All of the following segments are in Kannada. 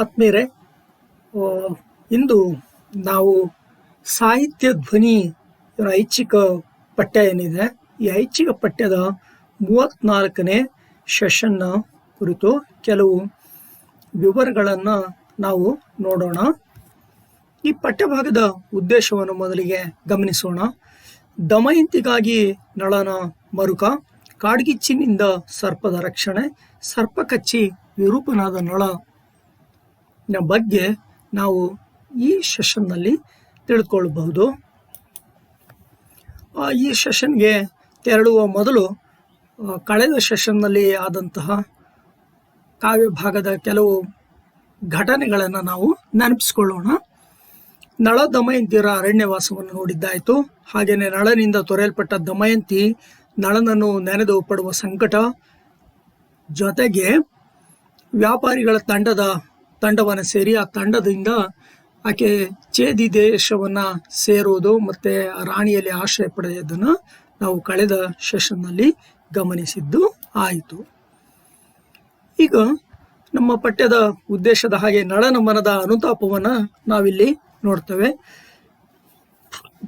ಆತ್ಮೀಯರೇ ಇಂದು ನಾವು ಸಾಹಿತ್ಯ ಧ್ವನಿ ಇವರ ಐಚ್ಛಿಕ ಪಠ್ಯ ಏನಿದೆ, ಈ ಐಚ್ಛಿಕ ಪಠ್ಯದ ಮೂವತ್ನಾಲ್ಕನೇ ಸೆಷನ್ನ ಕುರಿತು ಕೆಲವು ವಿವರಗಳನ್ನು ನಾವು ನೋಡೋಣ. ಈ ಪಠ್ಯಭಾಗದ ಉದ್ದೇಶವನ್ನು ಮೊದಲಿಗೆ ಗಮನಿಸೋಣ. ದಮಯಂತಿಗಾಗಿ ನಳನ ಮರುಕ, ಕಾಡ್ಗಿಚ್ಚಿನಿಂದ ಸರ್ಪದ ರಕ್ಷಣೆ ಸರ್ಪ ಕಚ್ಚಿ ವಿರೂಪನಾದ ನಳ ಬಗ್ಗೆ ನಾವು ಈ ಸೆಷನ್ನಲ್ಲಿ ತಿಳಿದುಕೊಳ್ಳಬಹುದು. ಈ ಸೆಷನ್ಗೆ ತೆರಳುವ ಮೊದಲು ಕಳೆದ ಸೆಷನ್ನಲ್ಲಿ ಆದಂತಹ ಕಾವ್ಯ ಭಾಗದ ಕೆಲವು ಘಟನೆಗಳನ್ನು ನಾವು ನೆನಪಿಸ್ಕೊಳ್ಳೋಣ. ನಳ ದಮಯಂತಿಯರ ಅರಣ್ಯವಾಸವನ್ನು ನೋಡಿದ್ದಾಯಿತು. ಹಾಗೆಯೇ ನಳನಿಂದ ತೊರೆಯಲ್ಪಟ್ಟ ದಮಯಂತಿ ನಳನನ್ನು ನೆನೆದು ಪಡುವ ಸಂಕಟ ಜೊತೆಗೆ ವ್ಯಾಪಾರಿಗಳ ತಂಡದ ತಂಡವನ್ನು ಸೇರಿ ಆ ತಂಡದಿಂದ ಆಕೆ ಛೇದಿ ದೇಶವನ್ನು ಸೇರೋದು ಮತ್ತು ರಾಣಿಯಲ್ಲಿ ಆಶ್ರಯ ಪಡೆಯೋದನ್ನು ನಾವು ಕಳೆದ ಸೆಷನ್ನಲ್ಲಿ ಗಮನಿಸಿದ್ದು ಆಯಿತು. ಈಗ ನಮ್ಮ ಪಠ್ಯದ ಉದ್ದೇಶದ ಹಾಗೆ ನಳನ ಮನದ ಅನುತಾಪವನ್ನು ನಾವಿಲ್ಲಿ ನೋಡ್ತೇವೆ.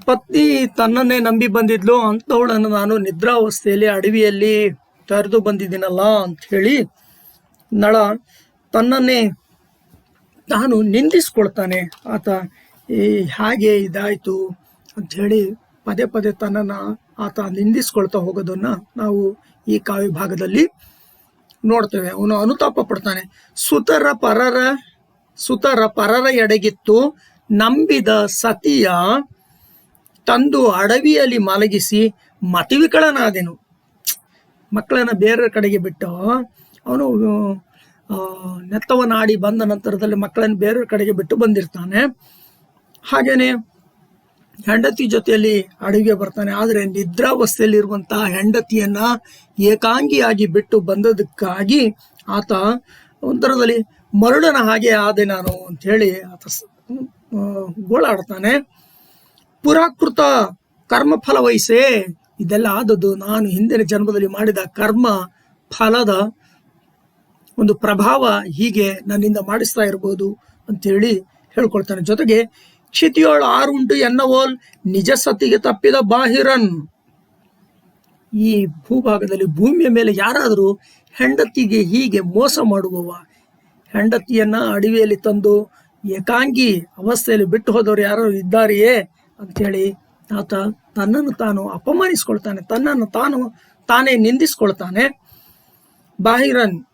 ಪತ್ನಿ ತನ್ನನ್ನೇ ನಂಬಿ ಬಂದಿದ್ಲು, ಅಂಥವಳನ್ನು ನಾನು ನಿದ್ರಾವಸ್ಥೆಯಲ್ಲಿ ಅಡವಿಯಲ್ಲಿ ತೆರೆದು ಬಂದಿದ್ದೀನಲ್ಲ ಅಂತ ಹೇಳಿ ನಳ ತನ್ನನ್ನೇ ತಾನು ನಿಂದಿಸ್ಕೊಳ್ತಾನೆ. ಆತ ಈ ಹಾಗೆ ಇದಾಯಿತು ಹೇಳಿ ಪದೇ ಪದೇ ತನ್ನನ್ನು ಆತ ನಿಂದಿಸ್ಕೊಳ್ತಾ ಹೋಗೋದನ್ನು ನಾವು ಈ ಕಾವ್ಯ ಭಾಗದಲ್ಲಿ ನೋಡ್ತೇವೆ. ಅವನು ಅನುತಾಪ ಪಡ್ತಾನೆ. ಸುತರ ಪರರ ಸುತರ ಪರರ ಎಡೆಗಿತ್ತು, ನಂಬಿದ ಸತಿಯ ತಂದು ಅಡವಿಯಲ್ಲಿ ಮಲಗಿಸಿ ಮತಿವಿಕಳನಾದೆನು. ಮಕ್ಕಳನ್ನ ಬೇರೆ ಕಡೆಗೆ ಬಿಟ್ಟು ಅವನು ಆ, ನೆತ್ತವನ್ನಾಡಿ ಬಂದ ನಂತರದಲ್ಲಿ ಮಕ್ಕಳನ್ನು ಬೇರೆ ಕಡೆಗೆ ಬಿಟ್ಟು ಬಂದಿರ್ತಾನೆ. ಹಾಗೇನೆ ಹೆಂಡತಿ ಜೊತೆಯಲ್ಲಿ ಅಡುಗೆ ಬರ್ತಾನೆ. ಆದರೆ ನಿದ್ರಾವಸ್ಥೆಯಲ್ಲಿರುವಂತಹ ಹೆಂಡತಿಯನ್ನ ಏಕಾಂಗಿಯಾಗಿ ಬಿಟ್ಟು ಬಂದದಕ್ಕಾಗಿ ಆತ ಒಂಥರದಲ್ಲಿ ಮರುಳನ ಹಾಗೆ ಆದೆ ನಾನು ಅಂತ ಹೇಳಿ ಆತ ಗೋಳಾಡ್ತಾನೆ. ಪುರಾಕೃತ ಕರ್ಮ ಫಲ ವಹಿಸೇ ಇದೆಲ್ಲ ಆದದ್ದು ನಾನು ಹಿಂದಿನ ಜನ್ಮದಲ್ಲಿ ಮಾಡಿದ ಕರ್ಮ ಫಲದ ಒಂದು ಪ್ರಭಾವ ಹೀಗೆ ನನ್ನಿಂದ ಮಾಡಿಸ್ತಾ ಇರ್ಬೋದು ಅಂತೇಳಿ ಹೇಳ್ಕೊಳ್ತಾನೆ. ಜೊತೆಗೆ ಕ್ಷಿತಿಯೋಳು ಆರುಂಟು ಎನ್ನವೋಲ್ ನಿಜ ಸತಿಗೆ ತಪ್ಪಿದ ಬಾಹಿರನ್. ಈ ಭೂಭಾಗದಲ್ಲಿ ಭೂಮಿಯ ಮೇಲೆ ಯಾರಾದರೂ ಹೆಂಡತಿಗೆ ಹೀಗೆ ಮೋಸ ಮಾಡುವವ? ಹೆಂಡತಿಯನ್ನ ಅಡವಿಯಲ್ಲಿ ತಂದು ಏಕಾಂಗಿ ಅವಸ್ಥೆಯಲ್ಲಿ ಬಿಟ್ಟು ಹೋದವರು ಯಾರು ಇದ್ದಾರೆಯೇ ಅಂಥೇಳಿ ಆತ ತನ್ನನ್ನು ತಾನು ಅಪಮಾನಿಸ್ಕೊಳ್ತಾನೆ. ತನ್ನನ್ನು ತಾನು ತಾನೇ ನಿಂದಿಸ್ಕೊಳ್ತಾನೆ. ಬಾಹಿರನ್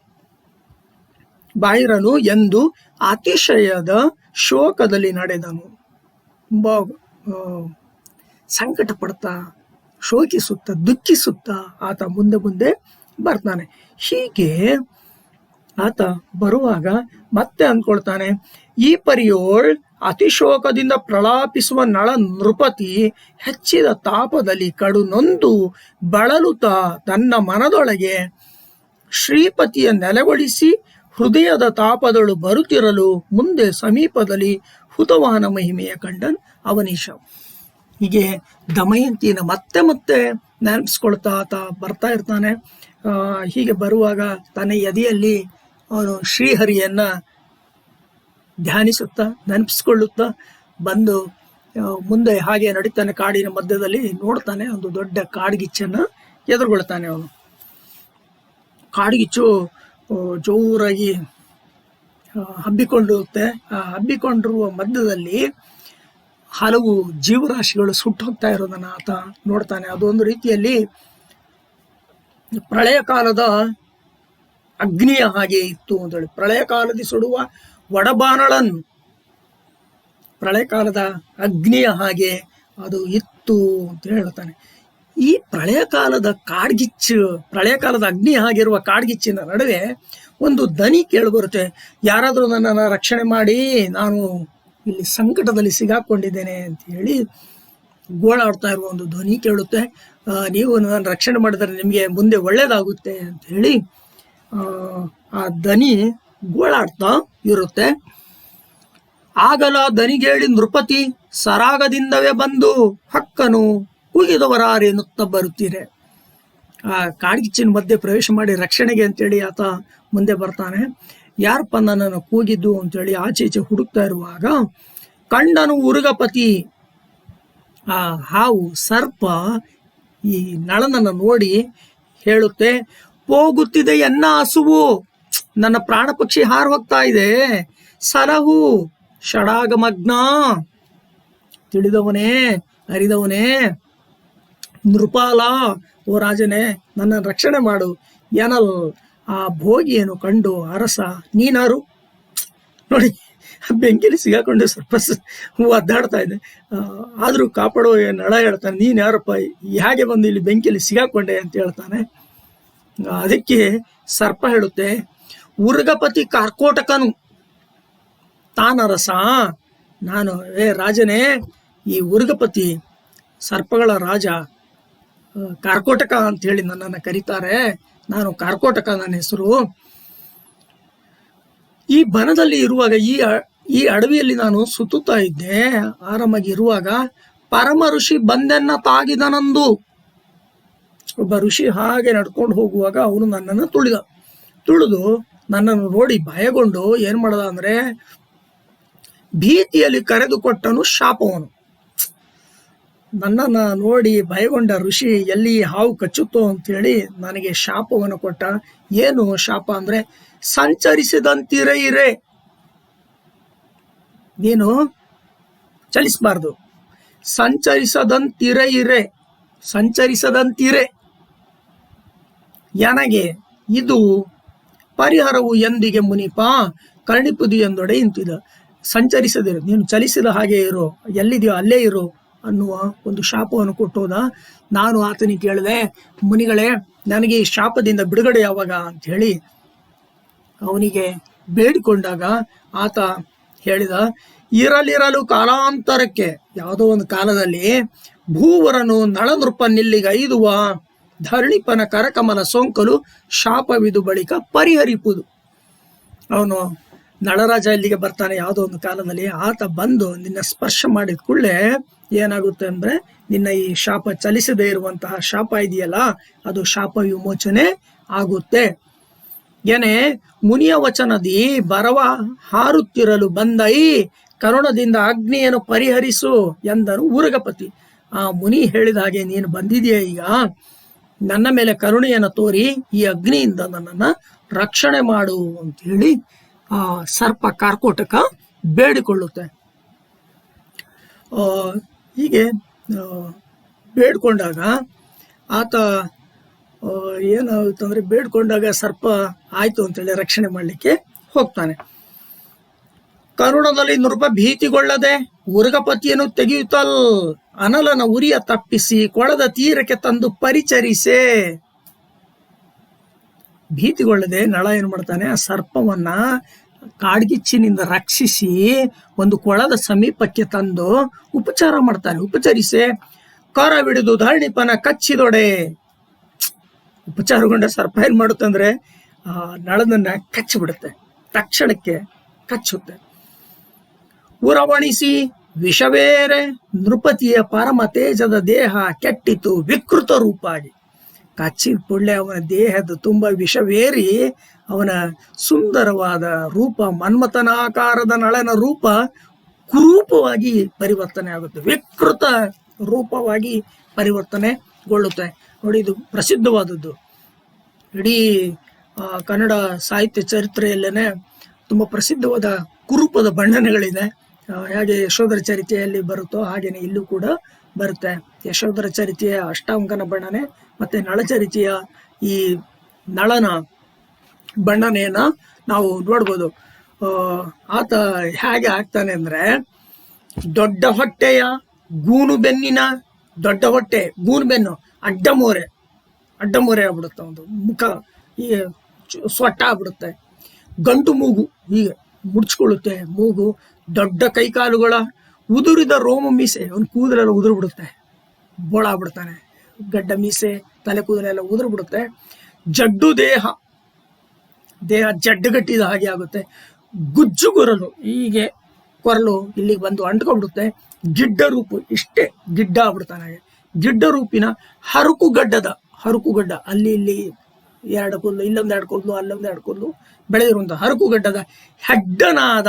ಬಾಹಿರನು ಎಂದು ಅತಿಶಯದ ಶೋಕದಲ್ಲಿ ನಡೆದನು. ತುಂಬ ಸಂಕಟ ಪಡ್ತಾ ಶೋಕಿಸುತ್ತಾ, ದುಃಖಿಸುತ್ತಾ ಆತ ಮುಂದೆ ಮುಂದೆ ಬರ್ತಾನೆ. ಹೀಗೆ ಆತ ಬರುವಾಗ ಮತ್ತೆ ಅಂದ್ಕೊಳ್ತಾನೆ, ಈ ಪರಿಯೋಳ್ ಅತಿಶೋಕದಿಂದ ಪ್ರಲಾಪಿಸುವ ನಳ ನೃಪತಿ ಹೆಚ್ಚಿದ ತಾಪದಲ್ಲಿ ಕಡು ನೊಂದು ಬಳಲುತ್ತಾ ತನ್ನ ಮನದೊಳಗೆ ಶ್ರೀಪತಿಯ ನೆಲೆಗೊಳಿಸಿ ಹೃದಯದ ತಾಪದಳು ಬರುತ್ತಿರಲು ಮುಂದೆ ಸಮೀಪದಲ್ಲಿ ಹುತವಾಹನ ಮಹಿಮೆಯ ಕಂಡನ್ ಅವನೀಶ. ಹೀಗೆ ದಮಯಂತಿನ ಮತ್ತೆ ಮತ್ತೆ ನೆನಪಿಸ್ಕೊಳ್ತಾ ಆತ ಬರ್ತಾ ಇರ್ತಾನೆ. ಹೀಗೆ ಬರುವಾಗ ತನ್ನ ಎದೆಯಲ್ಲಿ ಅವನು ಶ್ರೀಹರಿಯನ್ನ ಧ್ಯಾನಿಸುತ್ತಾ, ನೆನಪಿಸ್ಕೊಳ್ಳುತ್ತಾ ಬಂದು ಮುಂದೆ ಹಾಗೆ ನಡೀತಾನೆ ಕಾಡಿನ ಮಧ್ಯದಲ್ಲಿ ನೋಡ್ತಾನೆ. ಒಂದು ದೊಡ್ಡ ಕಾಡ್ಗಿಚ್ಚನ್ನು ಎದುರುಗೊಳ್ತಾನೆ ಅವನು. ಕಾಡ್ಗಿಚ್ಚು ಜೋರಾಗಿ ಹಬ್ಬಿಕೊಂಡಿರುತ್ತೆ ಆ, ಹಬ್ಬಿಕೊಂಡಿರುವ ಮಧ್ಯದಲ್ಲಿ ಹಲವು ಜೀವರಾಶಿಗಳು ಸುಟ್ಟು ಹೋಗ್ತಾ ಇರೋದನ್ನ ಆತ ನೋಡ್ತಾನೆ. ಅದೊಂದು ರೀತಿಯಲ್ಲಿ ಪ್ರಳಯ ಕಾಲದ ಅಗ್ನಿಯ ಹಾಗೆ ಇತ್ತು ಅಂತ ಹೇಳಿ ಪ್ರಳಯ ಕಾಲದಲ್ಲಿ ಸುಡುವ ಒಡಬಾನಳನ್ ಪ್ರಳಯ ಕಾಲದ ಅಗ್ನಿಯ ಹಾಗೆ ಅದು ಇತ್ತು ಅಂತ ಹೇಳ್ತಾನೆ. ಈ ಪ್ರಳಯ ಕಾಲದ ಕಾಡ್ಗಿಚ್ಚು ಪ್ರಳಯ ಕಾಲದ ಅಗ್ನಿ ಆಗಿರುವ ಕಾಡ್ಗಿಚ್ಚಿನ ನಡುವೆ ಒಂದು ದನಿ ಕೇಳಿಬರುತ್ತೆ. ಯಾರಾದರೂ ನನ್ನನ್ನು ರಕ್ಷಣೆ ಮಾಡಿ ನಾನು ಇಲ್ಲಿ ಸಂಕಟದಲ್ಲಿ ಸಿಗಾಕೊಂಡಿದ್ದೇನೆ ಅಂತ ಹೇಳಿ ಗೋಳಾಡ್ತಾ ಇರುವ ಒಂದು ಧ್ವನಿ ಕೇಳುತ್ತೆ. ನೀವು ನನ್ನ ರಕ್ಷಣೆ ಮಾಡಿದರೆ ನಿಮಗೆ ಮುಂದೆ ಒಳ್ಳೇದಾಗುತ್ತೆ ಅಂತ ಹೇಳಿ ಆ, ದನಿ ಗೋಳಾಡ್ತಾ ಇರುತ್ತೆ. ಆಗಲ ದನಿಗೇಳಿ ನೃಪತಿ ಸರಾಗದಿಂದವೇ ಬಂದು ಹಕ್ಕನು. ಕೂಗಿದವರಾರೇನುತ್ತ ಬರುತ್ತೀರೆ. ಆ ಕಾಡ್ಗಿಚ್ಚಿನ ಮಧ್ಯೆ ಪ್ರವೇಶ ಮಾಡಿ ರಕ್ಷಣೆಗೆ ಅಂತೇಳಿ ಆತ ಮುಂದೆ ಬರ್ತಾನೆ. ಯಾರಪ್ಪ ನನ್ನನ್ನು ಕೂಗಿದ್ದು ಅಂತೇಳಿ ಆಚೆ ಈಚೆ ಹುಡುಕ್ತಾ ಇರುವಾಗ ಕಂಡನು ಉರುಗಪತಿ. ಆ ಹಾವು ಸರ್ಪ ಈ ನಳನನ್ನು ನೋಡಿ ಹೇಳುತ್ತೆ, ಹೋಗುತ್ತಿದೆ ಎನ್ನ ಹಸುವು? ನನ್ನ ಪ್ರಾಣ ಪಕ್ಷಿ ಹಾರು ಹೋಗ್ತಾ ಇದೆ. ಸಲಹು ಷಡಾಗಮಗ್ನ. ತಿಳಿದವನೇ, ಅರಿದವನೇ ನೃಪಾಲ, ಓ ರಾಜನೇ, ನನ್ನ ರಕ್ಷಣೆ ಮಾಡು. ಏನಲ್, ಆ ಭೋಗಿಯನ್ನು ಕಂಡು ಅರಸ, ನೀನಾರು? ನೋಡಿ, ಬೆಂಕಿಲಿ ಸಿಗಾಕೊಂಡು ಸ್ವಲ್ಪ ಅದ್ದಾಡ್ತಾ ಇದೆ. ಆದರೂ ಕಾಪಾಡೋ ನಳ ಹೇಳ್ತಾನೆ, ನೀನು ಯಾರಪ್ಪ? ಹೇಗೆ ಬಂದು ಇಲ್ಲಿ ಬೆಂಕಿಲಿ ಸಿಗಾಕೊಂಡೆ? ಅಂತ ಹೇಳ್ತಾನೆ. ಅದಕ್ಕೆ ಸರ್ಪ ಹೇಳುತ್ತೆ, ಉರ್ಗಪತಿ ಕಾರ್ಕೋಟಕನು, ತಾನರಸ. ನಾನು, ಏ ರಾಜನೇ, ಈ ಉರ್ಗಪತಿ ಸರ್ಪಗಳ ರಾಜ ಕಾರ್ಕೋಟಕ ಅಂತ ಹೇಳಿ ನನ್ನನ್ನು ಕರೀತಾರೆ. ನಾನು ಕಾರ್ಕೋಟಕ ನನ್ನ ಹೆಸರು. ಈ ಬನದಲ್ಲಿ ಇರುವಾಗ ಈ ಈ ಅಡವಿಯಲ್ಲಿ ನಾನು ಸುತ್ತುತ್ತಾ ಇದ್ದೆ. ಆರಾಮಾಗಿ ಇರುವಾಗ ಪರಮ ಋಷಿ ಬಂದೆನ್ನ ತಾಗಿದನಂದು ಒಬ್ಬ ಋಷಿ ಹಾಗೆ ನಡ್ಕೊಂಡು ಹೋಗುವಾಗ ಅವನು ನನ್ನನ್ನು ತುಳಿದ. ತುಳಿದು ನನ್ನನ್ನು ನೋಡಿ ಭಯಗೊಂಡು ಏನ್ ಮಾಡದ ಅಂದ್ರೆ ಭೀತಿಯಲ್ಲಿ ಕರೆದುಕೊಟ್ಟನು ಶಾಪವನು. ನನ್ನನ್ನ ನೋಡಿ ಭಯಗೊಂಡ ಋಷಿ ಎಲ್ಲಿ ಹಾವು ಕಚ್ಚುತ್ತೋ ಅಂತೇಳಿ ನನಗೆ ಶಾಪವನ್ನು ಕೊಟ್ಟ. ಏನು ಶಾಪ ಅಂದ್ರೆ ಸಂಚರಿಸಿದಂತಿರ ಇರೆ ನೀನು ಚಲಿಸಬಾರ್ದು. ಸಂಚರಿಸದಂತಿರ ಇರೆ ಸಂಚರಿಸದಂತಿರೆ. ನನಗೆ ಇದು ಪರಿಹಾರವು ಎಂದಿಗೆ ಮುನಿಪ ಕರ್ಣಿಪುದಿ ಎಂದೊಡೆ ಇಂತಿದ. ಸಂಚರಿಸದಿರು. ನೀನು ಚಲಿಸಿದ ಹಾಗೆ ಇರು. ಎಲ್ಲಿದೆಯೋ ಅಲ್ಲೇ ಇರು. ಅನ್ನುವ ಒಂದು ಶಾಪವನ್ನು ಕೊಟ್ಟೋದ? ನಾನು ಆತನಿಗೆ ಕೇಳಿದೆ, ಮುನಿಗಳೇ, ನನಗೆ ಈ ಶಾಪದಿಂದ ಬಿಡುಗಡೆ ಯಾವಾಗ ಅಂತ ಹೇಳಿ. ಅವನಿಗೆ ಬೇಡಿಕೊಂಡಾಗ ಆತ ಹೇಳಿದ, ಇರಲಿರಲು ಕಾಲಾಂತರಕ್ಕೆ, ಯಾವುದೋ ಒಂದು ಕಾಲದಲ್ಲಿ ಭೂವರನು ನಳನೃಪನ್ನಿಲ್ಲಿಗೈದುವ ಧರಣಿಪನ ಕರಕಮಲ ಸೋಂಕಲು ಶಾಪವಿದು ಬಳಿಕ ಪರಿಹರಿಪುದು. ಅವನು ನಳರಾಜ ಇಲ್ಲಿಗೆ ಬರ್ತಾನೆ ಯಾವುದೋ ಒಂದು ಕಾಲದಲ್ಲಿ. ಆತ ಬಂದು ನಿನ್ನ ಸ್ಪರ್ಶ ಮಾಡಿದ ಕೂಡಲೇ ಏನಾಗುತ್ತೆ ಅಂದ್ರೆ ನಿನ್ನ ಈ ಶಾಪ ಚಲಿಸದೇ ಇರುವಂತಹ ಶಾಪ ಇದೆಯಲ್ಲ, ಅದು ಶಾಪ ವಿಮೋಚನೆ ಆಗುತ್ತೆ. ಏನೇ, ಮುನಿಯ ವಚನದಿ ಬರವ ಹಾರುತ್ತಿರಲು ಬಂದೈ, ಕರುಣದಿಂದ ಅಗ್ನಿಯನ್ನು ಪರಿಹರಿಸು ಎಂದನು ಊರಗಪತಿ. ಆ ಮುನಿ ಹೇಳಿದ ಹಾಗೆ, ನೀನು ಬಂದಿದೆಯಾ ಈಗ? ನನ್ನ ಮೇಲೆ ಕರುಣೆಯನ್ನು ತೋರಿ, ಈ ಅಗ್ನಿಯಿಂದ ನನ್ನನ್ನ ರಕ್ಷಣೆ ಮಾಡು ಅಂತ ಹೇಳಿ ಆ ಸರ್ಪ ಕಾರ್ಕೋಟಕ ಬೇಡಿಕೊಳ್ಳುತ್ತೆ. ಹೀಗೆ ಬೇಡ್ಕೊಂಡಾಗ ಆತ ಏನಾಗುತ್ತೆ ಬೇಡ್ಕೊಂಡಾಗ ಸರ್ಪ ಆಯ್ತು ಅಂತೇಳಿ ರಕ್ಷಣೆ ಮಾಡಲಿಕ್ಕೆ ಹೋಗ್ತಾನೆ. ಕರುಣದಲ್ಲಿ ನೃಪ ಭೀತಿಗೊಳ್ಳದೆ ಉರುಗಪತಿಯನ್ನು ತೆಗೆಯುತ್ತಲ್, ಅನಲನ ಉರಿಯ ತಪ್ಪಿಸಿ ಕೊಳದ ತೀರಕ್ಕೆ ತಂದು ಪರಿಚರಿಸೆ. ಭೀತಿಗೊಳ್ಳದೆ ನಳ ಏನ್ ಮಾಡ್ತಾನೆ, ಆ ಸರ್ಪವನ್ನ ಕಾಡ್ಗಿಚ್ಚಿನಿಂದ ರಕ್ಷಿಸಿ ಒಂದು ಕೊಳದ ಸಮೀಪಕ್ಕೆ ತಂದು ಉಪಚಾರ ಮಾಡ್ತಾನೆ ಉಪಚರಿಸೆ ಕರವಿಡಿದು ಧರಣಿಪನ ಕಚ್ಚಿದೊಡೆ. ಉಪಚಾರಗೊಂಡ ಸರ್ಪ ಏನ್ ಮಾಡುತ್ತಂದ್ರೆ ಆ ನಳದನ್ನ ಕಚ್ಚಿಬಿಡುತ್ತೆ. ತಕ್ಷಣಕ್ಕೆ ಕಚ್ಚುತ್ತೆ. ಉರವಣಿಸಿ ವಿಷವೇರೆ ನೃಪತಿಯ ಪರಮ ತೇಜದ ದೇಹ ಕೆಟ್ಟಿತು ವಿಕೃತ ರೂಪಾಗಿ ಕಚ್ಚಿದ ಕೂಡಲೇ ಅವನ ದೇಹದ ತುಂಬ ವಿಷವೇರಿ, ಅವನ ಸುಂದರವಾದ ರೂಪ, ಮನ್ಮಥನಾಕಾರದ ನಳನ ರೂಪ ಕುರೂಪವಾಗಿ ಪರಿವರ್ತನೆ ಆಗುತ್ತೆ, ವಿಕೃತ ರೂಪವಾಗಿ ಪರಿವರ್ತನೆಗೊಳ್ಳುತ್ತೆ. ನೋಡಿ, ಇದು ಪ್ರಸಿದ್ಧವಾದದ್ದು. ಇಡೀ ಕನ್ನಡ ಸಾಹಿತ್ಯ ಚರಿತ್ರೆಯಲ್ಲೇನೆ ತುಂಬ ಪ್ರಸಿದ್ಧವಾದ ಕುರೂಪದ ಬಣ್ಣನೆಗಳಿದೆ. ಹಾಗೆ ಯಶೋಧರ ಚರಿತೆಯಲ್ಲಿ ಬರುತ್ತೋ ಹಾಗೇನೆ ಇಲ್ಲೂ ಕೂಡ ಬರುತ್ತೆ. ಯಶೋಧರ ಚರಿತೆಯ ಅಷ್ಟಾಂಗನ ಬಣ್ಣನೆ ಮತ್ತೆ ನಳಚರಿಚೆಯ ಈ ನಳನ ಬಣ್ಣನೆಯನ್ನ ನಾವು ನೋಡ್ಬೋದು. ಆತ ಹೇಗೆ ಆಗ್ತಾನೆ ಅಂದ್ರೆ ದೊಡ್ಡ ಹೊಟ್ಟೆಯ ಗೂನು ಬೆನ್ನಿನ ದೊಡ್ಡ ಹೊಟ್ಟೆ, ಗೂನು ಬೆನ್ನು, ಅಡ್ಡ ಮೋರೆ ಅಡ್ಡ ಮೋರೆ ಆಗ್ಬಿಡುತ್ತೆ ಒಂದು ಮುಖ, ಈ ಸೊಟ್ಟ ಆಗ್ಬಿಡುತ್ತೆ. ಗಂಟು ಮೂಗು, ಹೀಗೆ ಮುಡ್ಚ್ಕೊಳ್ಳುತ್ತೆ ಮೂಗು, ದೊಡ್ಡ ಕೈಕಾಲುಗಳ ಉದುರಿದ ರೋಮ ಮೀಸೆ, ಅವನ ಕೂದಲೆಲ್ಲ ಉದುರು ಬಿಡುತ್ತೆ ಬೋಳ ಆಗ್ಬಿಡ್ತಾನೆ ಗಡ್ಡ ಮೀಸೆ, ತಲೆ ಕೂದಲೆಲ್ಲ ಉದುರು ಬಿಡುತ್ತೆ ಜಡ್ಡು ದೇಹ. ದೇಹ ಜಡ್ಡುಗಟ್ಟಿದ ಹಾಗೆ ಆಗುತ್ತೆ. ಗುಜ್ಜು ಕೊರಲು ಹೀಗೆ ಕೊರಲು ಇಲ್ಲಿಗೆ ಬಂದು ಅಂಟ್ಕೊಂಡ್ಬಿಡುತ್ತೆ. ಗಿಡ್ಡ ರೂಪು ಇಷ್ಟೇ ಗಿಡ್ಡ ಆಗ್ಬಿಡ್ತಾನೆ ಹಾಗೆ. ಗಿಡ್ಡ ರೂಪಿನ ಹರುಕು ಗಡ್ಡದ ಹರುಕು ಗಡ್ಡ ಅಲ್ಲಿ ಇಲ್ಲಿ ಎರಡು ಕೂದಲು, ಇಲ್ಲೊಂದು ಎರಡು ಕೂದಲು, ಅಲ್ಲೊಂದು ಎರಡು ಕೂದಲು ಬೆಳೆದಿರುವಂತಹ ಹರಕುಗಡ್ಡದ ಹೆಡ್ಡನಾದ,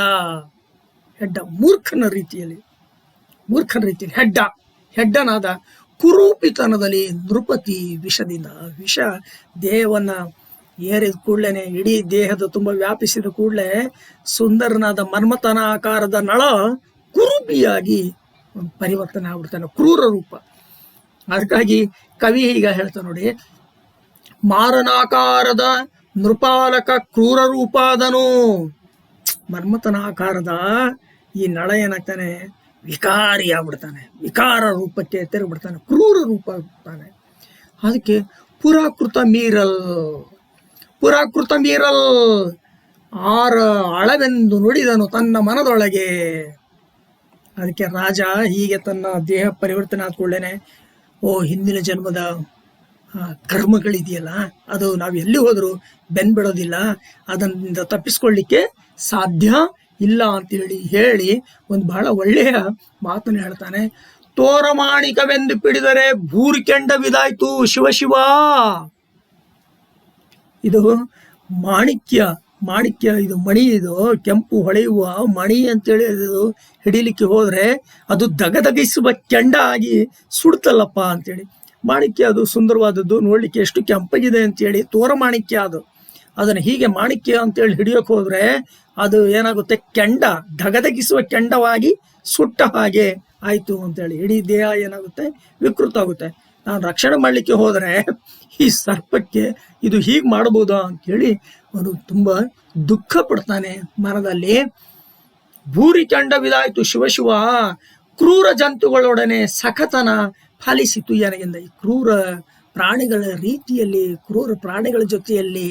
ಹೆಡ್ಡ ಮೂರ್ಖನ ರೀತಿಯಲ್ಲಿ ಮೂರ್ಖನ ರೀತಿಯಲ್ಲಿ, ಹೆಡ್ಡ, ಹೆಡ್ಡನಾದ ಕುರೂಪಿತನದಲ್ಲಿ ನೃಪತಿ ವಿಷದಿಂದ ವಿಷ ದೇಹವನ್ನ ಏರಿದ ಕೂಡಲೇ ಇಡೀ ದೇಹದ ತುಂಬ ವ್ಯಾಪಿಸಿದ ಕೂಡಲೇ ಸುಂದರನಾದ ಮನ್ಮಥನ ಆಕಾರದ ನಳ ಕುರೂಪಿಯಾಗಿ ಪರಿವರ್ತನೆ ಆಗ್ಬಿಡ್ತಾನೆ, ಕ್ರೂರ ರೂಪ. ಅದಕ್ಕಾಗಿ ಕವಿ ಈಗ ಹೇಳ್ತಾನೆ ನೋಡಿ, ಮಾರನಾಕಾರದ ನೃಪಾಲಕ ಕ್ರೂರ ರೂಪಾದನು. ಮನ್ಮಥನ ಆಕಾರದ ಈ ನಳ ಏನಾಗ್ತಾನೆ ವಿಕಾರಿ ಆಗ್ಬಿಡ್ತಾನೆ. ವಿಕಾರ ರೂಪಕ್ಕೆ ತಿರುಗ್ಬಿಡ್ತಾನೆ ಕ್ರೂರ ರೂಪ ಆಗ್ಬಿಡ್ತಾನೆ. ಅದಕ್ಕೆ ಪುರಾಕೃತ ಮೀರಲ್ ಪುರಾಕೃತ ಮೀರಲ್, ಆರ ಅಳವೆಂದು ನುಡಿದನು ತನ್ನ ಮನದೊಳಗೆ. ಅದಕ್ಕೆ ರಾಜ ಹೀಗೆ ತನ್ನ ದೇಹ ಪರಿವರ್ತನೆ ಆದ್ಕೊಳ್ಳೇನೆ. ಓ, ಹಿಂದಿನ ಜನ್ಮದ ಕರ್ಮಗಳಿದೆಯಲ್ಲ, ಅದು ನಾವು ಎಲ್ಲಿ ಹೋದರೂ ಬೆನ್ಬಿಡೋದಿಲ್ಲ ಅದನ್ನಿಂದ ತಪ್ಪಿಸ್ಕೊಳ್ಳಿಕ್ಕೆ ಸಾಧ್ಯ ಇಲ್ಲ ಅಂತೇಳಿ ಹೇಳಿ ಒಂದು ಬಹಳ ಒಳ್ಳೆಯ ಮಾತನ್ನು ಹೇಳ್ತಾನೆ. ತೋರಮಾಣಿಕವೆಂದು ಪಿಡಿದರೆ ಭೂರಿಕೆಂಡವಿದಾಯ್ತು ಶಿವ ಶಿವ. ಇದು ಮಾಣಿಕ್ಯ ಮಾಣಿಕ್ಯ ಇದು ಮಣಿ, ಇದು ಕೆಂಪು ಹೊಳೆಯುವ ಮಣಿ ಅಂತೇಳಿ ಅದು ಹಿಡಿಲಿಕ್ಕೆ ಹೋದ್ರೆ ಅದು ದಗದಗಿಸುವ ಕೆಂಡ ಆಗಿ ಸುಡ್ತಲ್ಲಪ್ಪ ಅಂತೇಳಿ. ಮಾಣಿಕ್ಯ ಅದು ಸುಂದರವಾದದ್ದು, ನೋಡ್ಲಿಕ್ಕೆ ಎಷ್ಟು ಕೆಂಪಗಿದೆ ಅಂತೇಳಿ, ತೋರ ಮಾಣಿಕ್ಯ ಅದು. ಅದನ್ನು ಹೀಗೆ ಮಾಣಿಕ್ಯ ಅಂತೇಳಿ ಹಿಡಿಯೋಕೆ ಹೋದ್ರೆ ಅದು ಏನಾಗುತ್ತೆ? ಕೆಂಡ, ಧಗಧಗಿಸುವ ಕೆಂಡವಾಗಿ ಸುಟ್ಟ ಹಾಗೆ ಆಯ್ತು ಅಂತೇಳಿ. ಇಡೀ ದೇಹ ಏನಾಗುತ್ತೆ? ವಿಕೃತ ಆಗುತ್ತೆ ನಾನು ರಕ್ಷಣೆ ಮಾಡಲಿಕ್ಕೆ ಹೋದರೆ ಈ ಸರ್ಪಕ್ಕೆ ಇದು ಹೀಗೆ ಮಾಡ್ಬೋದಾ ಅಂತೇಳಿ ಅವನು ತುಂಬ ದುಃಖ ಪಡ್ತಾನೆ ಮನದಲ್ಲಿ. ಭೂರಿ ಕೆಂಡವಿದಾಯಿತು ಶಿವಶಿವ ಶಿವ, ಕ್ರೂರ ಜಂತುಗಳೊಡನೆ ಸಖತನ ಫಲಿಸಿತು ನನಗಿಂದ ಈ ಕ್ರೂರ ಪ್ರಾಣಿಗಳ ರೀತಿಯಲ್ಲಿ, ಕ್ರೂರ ಪ್ರಾಣಿಗಳ ಜೊತೆಯಲ್ಲಿ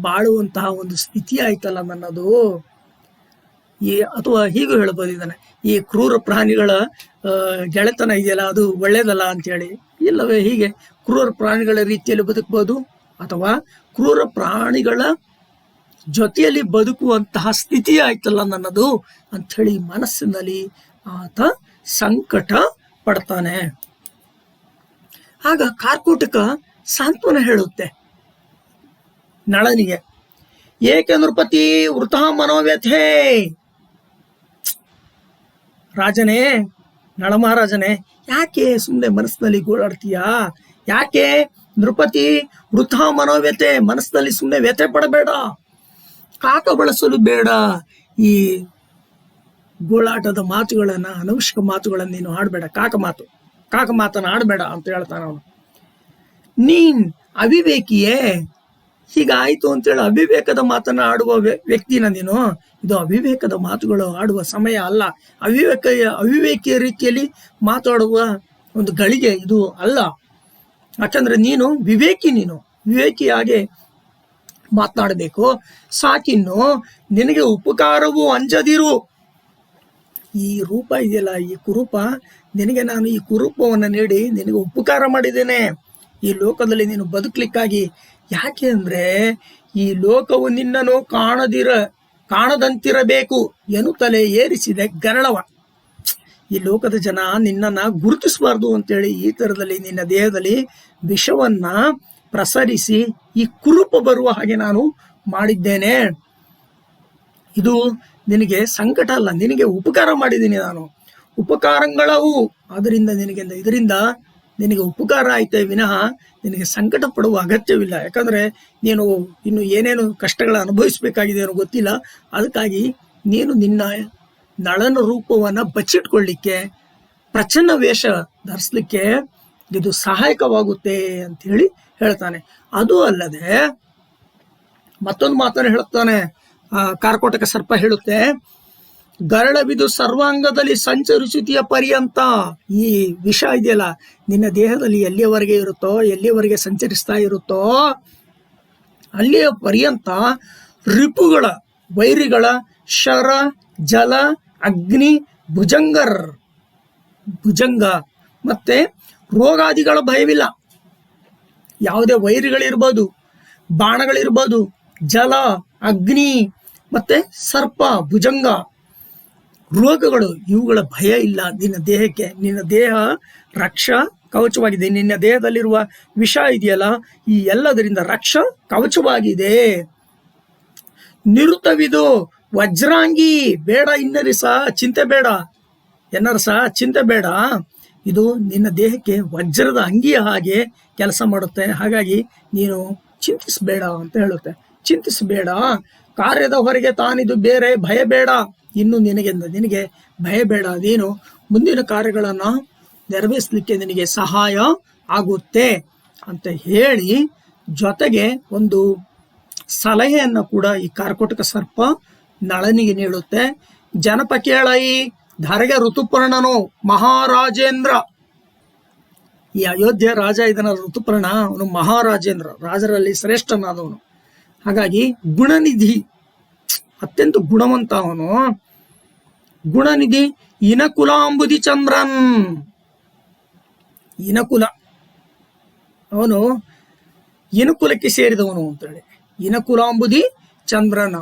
ಬಾಳುವಂತಹ ಒಂದು ಸ್ಥಿತಿ ಆಯ್ತಲ್ಲ ನನ್ನದು. ಈ ಅಥವಾ ಹೀಗೂ ಹೇಳ್ಬೋದು ಇದನ್ನ. ಈ ಕ್ರೂರ ಪ್ರಾಣಿಗಳ ಗೆಳೆತನ ಇದೆಯಲ್ಲ, ಅದು ಒಳ್ಳೇದಲ್ಲ ಅಂತೇಳಿ. ಇಲ್ಲವೇ ಹೀಗೆ, ಕ್ರೂರ ಪ್ರಾಣಿಗಳ ರೀತಿಯಲ್ಲಿ ಬದುಕಬಹುದು ಅಥವಾ ಕ್ರೂರ ಪ್ರಾಣಿಗಳ ಜೊತೆಯಲ್ಲಿ ಬದುಕುವಂತಹ ಸ್ಥಿತಿ ಆಯ್ತಲ್ಲ ನನ್ನದು ಅಂಥೇಳಿ ಮನಸ್ಸಿನಲ್ಲಿ ಆತ ಸಂಕಟ ಪಡ್ತಾನೆ. ಆಗ ಕಾರ್ಕೋಟಕ ಸಾಂತ್ವನ ಹೇಳುತ್ತೆ. ನಳನಿಗೆ, ಏಕೆ ನೃಪತಿ ವೃತ ಮನೋವ್ಯಥೆ? ರಾಜನೇ ನಳ ಮಹಾರಾಜನೇ ಯಾಕೆ ಸುಮ್ಮನೆ ಮನಸ್ಸಿನಲ್ಲಿ ಗೋಳಾಡ್ತೀಯಾ? ಯಾಕೆ ನೃಪತಿ ವೃಥ ಮನೋವ್ಯತೆ ಮನಸ್ಸಿನಲ್ಲಿ ಸುಮ್ಮನೆ ವ್ಯಥೆ ಪಡಬೇಡ? ಕಾಕ ಬಳಸಲು ಬೇಡ ಈ ಗೋಳಾಟದ ಮಾತುಗಳನ್ನ, ಅನವಶ್ಯಕ ಮಾತುಗಳನ್ನ ನೀನು ಆಡಬೇಡ ಕಾಕ ಮಾತು. ಕಾಕ ಮಾತನಾಡಬೇಡ ಅಂತ ಹೇಳ್ತಾನ ಅವನು. ನೀನ್ ಅವಿವೇಕಿಯೇ, ಹೀಗಾಯ್ತು ಅಂತೇಳಿ ಅವಿವೇಕದ ಮಾತನ್ನ ಆಡುವ ವ್ಯ- ವ್ಯಕ್ತಿನ ನೀನು. ಇದು ಅವಿವೇಕದ ಮಾತುಗಳು ಆಡುವ ಸಮಯ ಅಲ್ಲ. ಅವಿವೇಕ ಅವಿವೇಕಿಯ ರೀತಿಯಲ್ಲಿ ಮಾತಾಡುವ ಒಂದು ಗಳಿಗೆ ಇದು ಅಲ್ಲ. ಯಾಕಂದ್ರೆ ನೀನು ವಿವೇಕಿ ನೀನು. ವಿವೇಕಿಯಾಗಿ ಮಾತನಾಡಬೇಕು. ಸಾಕಿನ್ನು ನಿನಗೆ ಉಪಕಾರವು ಅಂಜದಿರು. ಈ ರೂಪ ಇದೆಯಲ್ಲ, ಈ ಕುರೂಪ, ನಿನಗೆ ನಾನು ಈ ಕುರೂಪವನ್ನು ನೀಡಿ ನಿನಗೆ ಉಪಕಾರ ಮಾಡಿದ್ದೇನೆ. ಈ ಲೋಕದಲ್ಲಿ ನೀನು ಬದುಕಲಿಕ್ಕಾಗಿ. ಯಾಕೆ ಅಂದರೆ, ಈ ಲೋಕವು ನಿನ್ನನ್ನು ಕಾಣದಿರ, ಕಾಣದಂತಿರಬೇಕು ಎನ್ನುತ್ತಲೇ ಏರಿಸಿದೆ ಗರಳವ. ಈ ಲೋಕದ ಜನ ನಿನ್ನನ್ನು ಗುರುತಿಸಬಾರ್ದು ಅಂತೇಳಿ ಈ ಥರದಲ್ಲಿ, ನಿನ್ನ ದೇಹದಲ್ಲಿ ವಿಷವನ್ನ ಪ್ರಸರಿಸಿ ಈ ಕುರುಪ ಬರುವ ಹಾಗೆ ನಾನು ಮಾಡಿದ್ದೇನೆ. ಇದು ನಿನಗೆ ಸಂಕಟ ಅಲ್ಲ, ನಿನಗೆ ಉಪಕಾರ ಮಾಡಿದ್ದೀನಿ ನಾನು. ಉಪಕಾರಗಳವು ಅದರಿಂದ ನಿನಗೆ ಇದರಿಂದ ನಿನಗೆ ಉಪಕಾರ ಆಯ್ತೆ ವಿನಃ ನಿನಗೆ ಸಂಕಟ ಪಡುವ ಅಗತ್ಯವಿಲ್ಲ. ಯಾಕಂದ್ರೆ ನೀನು ಇನ್ನು ಏನೇನು ಕಷ್ಟಗಳ ಅನುಭವಿಸಬೇಕಾಗಿದೆ ಅನ್ನೋ ಗೊತ್ತಿಲ್ಲ. ಅದಕ್ಕಾಗಿ ನೀನು ನಿನ್ನ ನಳನ ರೂಪವನ್ನ ಬಚ್ಚಿಟ್ಕೊಳ್ಳಿಕ್ಕೆ, ಪ್ರಚನ್ನ ವೇಷ ಧರಿಸ್ಲಿಕ್ಕೆ ಇದು ಸಹಾಯಕವಾಗುತ್ತೆ ಅಂತ ಹೇಳಿ ಹೇಳ್ತಾನೆ. ಅದು ಅಲ್ಲದೆ ಮತ್ತೊಂದು ಮಾತನ್ನು ಹೇಳುತ್ತಾನೆ ಕಾರ್ಕೋಟಕ ಸರ್ಪ ಹೇಳುತ್ತೆ ಗರಳವಿದು ಸರ್ವಾಂಗದಲ್ಲಿ ಸಂಚರಿಸುತ್ತಿಯ ಪರ್ಯಂತ. ಈ ವಿಷ ಇದೆಯಲ್ಲ, ನಿನ್ನ ದೇಹದಲ್ಲಿ ಎಲ್ಲಿಯವರೆಗೆ ಇರುತ್ತೋ, ಎಲ್ಲಿಯವರೆಗೆ ಸಂಚರಿಸ್ತಾ ಇರುತ್ತೋ, ಅಲ್ಲಿಯ ಪರ್ಯಂತ ರಿಪುಗಳ, ವೈರಿಗಳ, ಶರ, ಜಲ, ಅಗ್ನಿ, ಭುಜಂಗರ್, ಭುಜಂಗ. ಮತ್ತೆ ರೋಗಾದಿಗಳ ಭಯವಿಲ್ಲ. ಯಾವುದೇ ವೈರಿಗಳಿರ್ಬೋದು, ಬಾಣಗಳಿರ್ಬೋದು, ಜಲ ಅಗ್ನಿ, ಮತ್ತೆ ಸರ್ಪ, ಭುಜಂಗ ರೋಗಗಳು, ಇವುಗಳ ಭಯ ಇಲ್ಲ. ನಿನ್ನ ದೇಹಕ್ಕೆ, ನಿನ್ನ ದೇಹ ರಕ್ಷಾ ಕವಚವಾಗಿದೆ. ನಿನ್ನ ದೇಹದಲ್ಲಿರುವ ವಿಷ ಇದೆಯಲ್ಲ, ಈ ಎಲ್ಲದರಿಂದ ರಕ್ಷ ಕವಚವಾಗಿದೆ. ನಿರುತವಿದು, ವಜ್ರಾಂಗಿ, ಬೇಡ ಇನ್ನರಿಸ ಚಿಂತೆ ಬೇಡ. ಎನ್ನರಸ ಚಿಂತೆ ಬೇಡ. ಇದು ನಿನ್ನ ದೇಹಕ್ಕೆ ವಜ್ರದ ಅಂಗಿಯ ಹಾಗೆ ಕೆಲಸ ಮಾಡುತ್ತೆ. ಹಾಗಾಗಿ ನೀನು ಚಿಂತಿಸಬೇಡ ಅಂತ ಹೇಳುತ್ತೆ. ಚಿಂತಿಸಬೇಡ. ಕಾರ್ಯದ ಹೊರಗೆ ತಾನಿದು ಬೇರೆ, ಭಯ ಬೇಡ. ಇನ್ನು ನಿನಗೆ ನಿನಗೆ ಭಯ ಬೇಡ. ಅದೇನು? ಮುಂದಿನ ಕಾರ್ಯಗಳನ್ನು ನೆರವೇರಿಸಲಿಕ್ಕೆ ನಿನಗೆ ಸಹಾಯ ಆಗುತ್ತೆ ಅಂತ ಹೇಳಿ ಜೊತೆಗೆ ಒಂದು ಸಲಹೆಯನ್ನು ಕೂಡ ಈ ಕಾರ್ಕೋಟಕ ಸರ್ಪ ನಳನಿಗೆ ನೀಡುತ್ತೆ. ಜನಪ ಕೇಳೈ, ಧರೆಗೆ ಋತುಪರ್ಣನು, ಮಹಾರಾಜೇಂದ್ರ. ಈ ಅಯೋಧ್ಯೆ ರಾಜ ಇದನ್ನ ಋತುಪರ್ಣ, ಅವನು ಮಹಾರಾಜೇಂದ್ರ, ರಾಜರಲ್ಲಿ ಶ್ರೇಷ್ಠನಾದವನು. ಹಾಗಾಗಿ ಗುಣನಿಧಿ, ಅತ್ಯಂತ ಗುಣವಂತ ಅವನು. ಗುಣನಿಧಿ ಇನಕುಲಾಂಬುದಿ ಚಂದ್ರನ್. ಇನಕುಲ. ಅವನು ಇನಕುಲಕ್ಕೆ ಸೇರಿದವನು ಅಂತ ಹೇಳಿ. ಇನಕುಲಾಂಬುದಿ ಚಂದ್ರನ.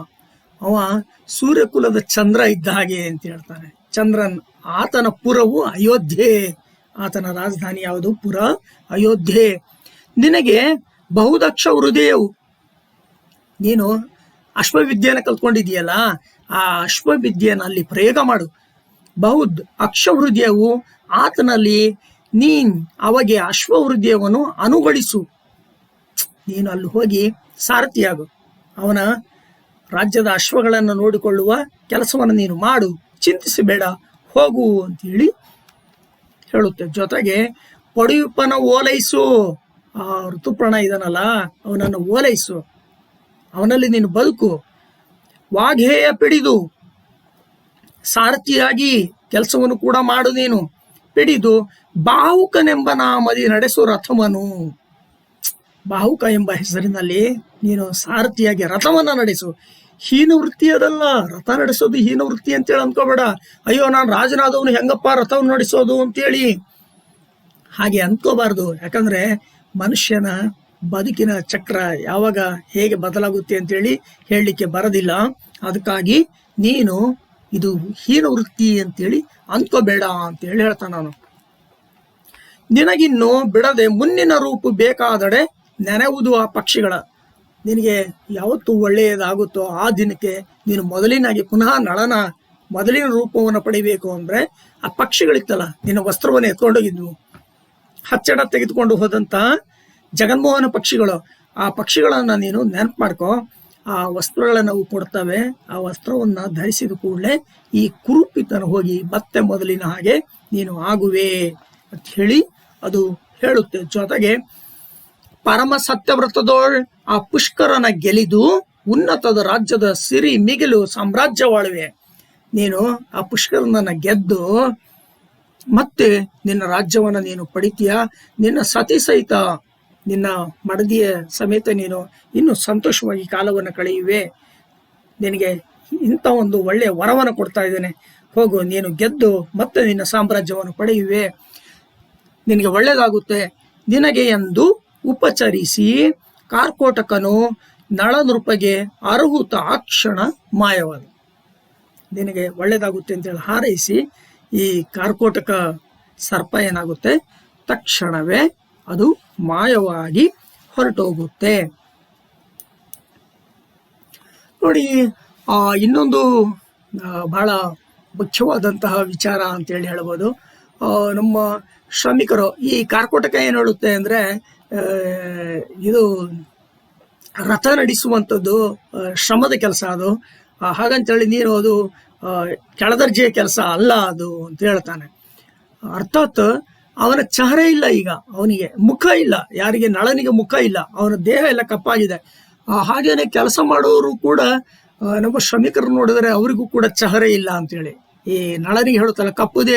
ಅವ ಸೂರ್ಯಕುಲದ ಚಂದ್ರ ಇದ್ದ ಹಾಗೆ ಅಂತ ಹೇಳ್ತಾನೆ. ಚಂದ್ರನ್, ಆತನ ಪುರವು ಅಯೋಧ್ಯೆ. ಆತನ ರಾಜಧಾನಿ ಯಾವುದು? ಪುರ ಅಯೋಧ್ಯೆ. ನಿನಗೆ ಬಹುದಕ್ಷ ಹೃದಯವು ನೀನು ಅಶ್ವವಿದ್ಯೆಯನ್ನು ಕಲ್ತ್ಕೊಂಡಿದೀಯಲ್ಲ ಆ ಅಶ್ವವಿದ್ಯೆಯನ್ನು ಅಲ್ಲಿ ಪ್ರಯೋಗ ಮಾಡು. ಬಹುದ್ ಅಕ್ಷವೃದ್ಯವು ಆತನಲ್ಲಿ, ನೀನ್ ಅವಗೆ ಅಶ್ವವೃದ್ಯವನ್ನು ಅನುಗಳಿಸು ನೀನು ಅಲ್ಲಿ ಹೋಗಿ ಸಾರಥಿಯಾಗು. ಅವನ ರಾಜ್ಯದ ಅಶ್ವಗಳನ್ನು ನೋಡಿಕೊಳ್ಳುವ ಕೆಲಸವನ್ನು ನೀನು ಮಾಡು. ಚಿಂತಿಸಬೇಡ, ಹೋಗು ಅಂತೇಳಿ ಹೇಳುತ್ತೆ. ಜೊತೆಗೆ ಪಡಿಯುಪ್ಪನ ಓಲೈಸು. ಆ ಋತುಪ್ರಣ ಇದನಲ್ಲ, ಅವನನ್ನು ಓಲೈಸು. ಅವನಲ್ಲಿ ನೀನು ಬದುಕು. ವಾಘೇಯ ಪಿಡಿದು. ಸಾರಥಿಯಾಗಿ ಕೆಲಸವನ್ನು ಕೂಡ ಮಾಡು ನೀನು. ಪಿಡಿದು ಬಾಹುಕನೆಂಬ ನಾಮದಿ ನಡೆಸೋ ರಥಮನು. ಬಾಹುಕ ಎಂಬ ಹೆಸರಿನಲ್ಲಿ ನೀನು ಸಾರಥಿಯಾಗಿ ರಥವನ್ನ ನಡೆಸು. ಹೀನ ವೃತ್ತಿ ಅದಲ್ಲ ರಥ ನಡೆಸೋದು ಹೀನ ವೃತ್ತಿ ಅಂತೇಳಿ ಅನ್ಕೋಬೇಡ. ಅಯ್ಯೋ, ನಾನು ರಾಜನಾದವನು ಹೆಂಗಪ್ಪ ರಥವನ್ನು ನಡೆಸೋದು ಅಂತೇಳಿ. ಹಾಗೆ ಅನ್ಕೋಬಾರ್ದು. ಯಾಕಂದ್ರೆ ಮನುಷ್ಯನ ಬದುಕಿನ ಚಕ್ರ ಯಾವಾಗ ಹೇಗೆ ಬದಲಾಗುತ್ತೆ ಅಂತೇಳಿ ಹೇಳಲಿಕ್ಕೆ ಬರೋದಿಲ್ಲ. ಅದಕ್ಕಾಗಿ ನೀನು ಇದು ಹೀನ ವೃತ್ತಿ ಅಂತೇಳಿ ಅನ್ಕೋಬೇಡ ಅಂತೇಳಿ ಹೇಳ್ತಾ ನಾನು. ನಿನಗಿನ್ನು ಬಿಡದೆ ಮುನ್ನಿನ ರೂಪು ಬೇಕಾದಡೆ ನೆನೆವುದು ಆ ಪಕ್ಷಿಗಳ. ನಿನಗೆ ಯಾವತ್ತು ಒಳ್ಳೆಯದಾಗುತ್ತೋ ಆ ದಿನಕ್ಕೆ ನೀನು ಮೊದಲಿನಾಗಿ ಪುನಃ ನಳನ ಮೊದಲಿನ ರೂಪವನ್ನು ಪಡಿಬೇಕು ಅಂದ್ರೆ ಆ ಪಕ್ಷಿಗಳಿತ್ತಲ್ಲ, ನಿನ್ನ ವಸ್ತ್ರವನ್ನು ಎತ್ಕೊಂಡೋಗಿದ್ವು. ಹಚ್ಚಡ ತೆಗೆದುಕೊಂಡು ಹೋದಂತ ಜಗನ್ಮೋಹನ ಪಕ್ಷಿಗಳು, ಆ ಪಕ್ಷಿಗಳನ್ನ ನೀನು ನೆನಪು ಮಾಡ್ಕೋ. ಆ ವಸ್ತ್ರಗಳನ್ನು ಕೊಡ್ತವೆ. ಆ ವಸ್ತ್ರವನ್ನು ಧರಿಸಿದ ಕೂಡಲೇ ಈ ಕುರುಪಿತನ ಹೋಗಿ ಮತ್ತೆ ಮೊದಲಿನ ಹಾಗೆ ನೀನು ಆಗುವೆ ಅಂತ ಹೇಳಿ ಅದು ಹೇಳುತ್ತೆ. ಜೊತೆಗೆ ಪರಮ ಸತ್ಯವ್ರತದೋಳ್ ಆ ಪುಷ್ಕರನ ಗೆಲಿದು ಉನ್ನತದ ರಾಜ್ಯದ ಸಿರಿ ಮಿಗಿಲು ಸಾಮ್ರಾಜ್ಯವಾಳುವೆ. ನೀನು ಆ ಪುಷ್ಕರನನ್ನ ಗೆದ್ದು ಮತ್ತೆ ನಿನ್ನ ರಾಜ್ಯವನ್ನ ನೀನು ಪಡಿತೀಯ? ನಿನ್ನ ಸತಿ ಸಹಿತ ನಿನ್ನ ಮಡದಿಯ ಸಮೇತ ನೀನು ಇನ್ನೂ ಸಂತೋಷವಾಗಿ ಕಾಲವನ್ನು ಕಳೆಯುವೆ. ನಿನಗೆ ಇಂಥ ಒಂದು ಒಳ್ಳೆಯ ವರವನ್ನು ಕೊಡ್ತಾ ಇದ್ದೇನೆ. ಹೋಗು, ನೀನು ಗೆದ್ದು ಮತ್ತೆ ನಿನ್ನ ಸಾಮ್ರಾಜ್ಯವನ್ನು ಪಡೆಯುವೆ. ನಿನಗೆ ಒಳ್ಳೆಯದಾಗುತ್ತೆ. ನಿನಗೆ ಎಂದು ಉಪಚರಿಸಿ ಕಾರ್ಕೋಟಕನು ನಳನೃಪಗೆ ಅರ್ಹುತ ಕ್ಷಣ ಮಾಯವಾದ. ನಿನಗೆ ಒಳ್ಳೆಯದಾಗುತ್ತೆ ಅಂತೇಳಿ ಹಾರೈಸಿ ಈ ಕಾರ್ಕೋಟಕ ಸರ್ಪ ಏನಾಗುತ್ತೆ? ತಕ್ಷಣವೇ ಅದು ಮಾಯವಾಗಿ ಹೊರಟೋಗುತ್ತೆ. ನೋಡಿ ಆ ಇನ್ನೊಂದು ಬಹಳ ಮುಖ್ಯವಾದಂತಹ ವಿಚಾರ ಅಂತೇಳಿ ಹೇಳ್ಬೋದು. ಆ, ನಮ್ಮ ಶ್ರಮಿಕರು ಈ ಕಾರ್ಕೋಟಕ ಏನು ಹೇಳುತ್ತೆ ಅಂದರೆ ಇದು ರಥ ನಡೆಸುವಂಥದ್ದು ಶ್ರಮದ ಕೆಲಸ ಅದು. ಹಾಗಂತ ಹಾಗಂತೇಳಿ ನೀನು ಅದು ಕೆಳದರ್ಜೆಯ ಕೆಲಸ ಅಲ್ಲ ಅದು ಅಂತ ಹೇಳ್ತಾನೆ. ಅರ್ಥಾತ್ ಅವನ ಚಹರೆ ಇಲ್ಲ ಈಗ, ಅವನಿಗೆ ಮುಖ ಇಲ್ಲ, ಯಾರಿಗೆ ನಳನಿಗೆ ಮುಖ ಇಲ್ಲ, ಅವನ ದೇಹ ಎಲ್ಲ ಕಪ್ಪಾಗಿದೆ. ಹಾಗೇನೆ ಕೆಲಸ ಮಾಡೋರು ಕೂಡ ನಮ್ಮ ಶ್ರಮಿಕರು ನೋಡಿದರೆ ಅವರಿಗೂ ಕೂಡ ಚಹರೆ ಇಲ್ಲ ಅಂತೇಳಿ. ಈ ನಳನಿಗೆ ಹೇಳುತ್ತಲ್ಲ, ಕಪ್ಪುದೇ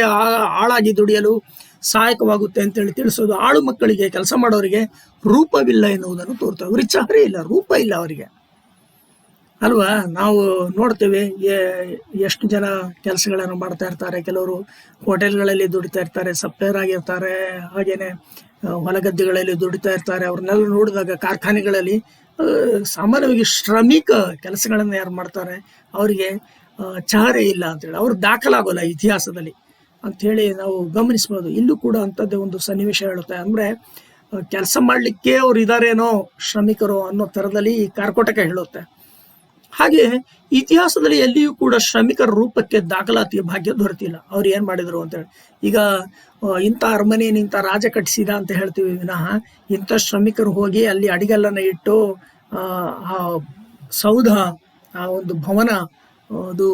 ಆಳಾಗಿ ದುಡಿಯಲು ಸಹಾಯಕವಾಗುತ್ತೆ ಅಂತೇಳಿ ತಿಳಿಸೋದು ಆಳು ಮಕ್ಕಳಿಗೆ, ಕೆಲಸ ಮಾಡೋರಿಗೆ ರೂಪವಿಲ್ಲ ಎನ್ನುವುದನ್ನು ತೋರ್ತವೆ ಅವ್ರಿಗೆ ಚಹರೆ ಇಲ್ಲ, ರೂಪ ಇಲ್ಲ ಅವರಿಗೆ. ಅಲ್ವಾ? ನಾವು ನೋಡ್ತೇವೆ ಎಷ್ಟು ಜನ ಕೆಲಸಗಳನ್ನು ಮಾಡ್ತಾ ಇರ್ತಾರೆ. ಕೆಲವರು ಹೋಟೆಲ್ಗಳಲ್ಲಿ ದುಡಿತಾ ಇರ್ತಾರೆ ಸಪ್ಲೈರ್ ಆಗಿರ್ತಾರೆ, ಹಾಗೇನೆ ಹೊಲ ಗದ್ದೆಗಳಲ್ಲಿ ದುಡಿತಾ ಇರ್ತಾರೆ. ಅವ್ರನ್ನೆಲ್ಲ ನೋಡಿದಾಗ ಕಾರ್ಖಾನೆಗಳಲ್ಲಿ ಸಾಮಾನ್ಯವಾಗಿ ಶ್ರಮಿಕ ಕೆಲಸಗಳನ್ನು ಯಾರು ಮಾಡ್ತಾರೆ? ಅವರಿಗೆ ಚಹರೆ ಇಲ್ಲ ಅಂತೇಳಿ. ಅವ್ರು ದಾಖಲಾಗೋಲ್ಲ ಇತಿಹಾಸದಲ್ಲಿ. ಅಂಥೇಳಿ ನಾವು ಗಮನಿಸ್ಬೋದು. ಇಲ್ಲೂ ಕೂಡ ಅಂಥದ್ದೇ ಒಂದು ಸನ್ನಿವೇಶ ಹೇಳುತ್ತೆ ಅಂದರೆ ಕೆಲಸ ಮಾಡಲಿಕ್ಕೆ ಅವ್ರು ಇದಾರೇನೋ ಶ್ರಮಿಕರು ಅನ್ನೋ ಥರದಲ್ಲಿ ಈ ಕಾರ್ಕೋಟಕ ಹೇಳುತ್ತೆ. ಹಾಗೆ ಇತಿಹಾಸದಲ್ಲಿ ಎಲ್ಲಿಯೂ ಕೂಡ ಶ್ರಮಿಕರ ರೂಪಕ್ಕೆ ದಾಖಲಾತಿಯ ಭಾಗ್ಯ ದೊರೆತಿಲ್ಲ. ಅವ್ರು ಏನು ಮಾಡಿದ್ರು ಅಂತೇಳಿ ಈಗ ಇಂಥ ಅರಮನೆಯನ್ನು ಇಂಥ ರಾಜ ಕಟ್ಟಿಸಿದ ಅಂತ ಹೇಳ್ತೀವಿ ವಿನಃ, ಇಂಥ ಶ್ರಮಿಕರು ಹೋಗಿ ಅಲ್ಲಿ ಅಡಿಗೆಲ್ಲನ ಇಟ್ಟು, ಆ ಸೌಧ, ಆ ಒಂದು ಭವನ, ಅದು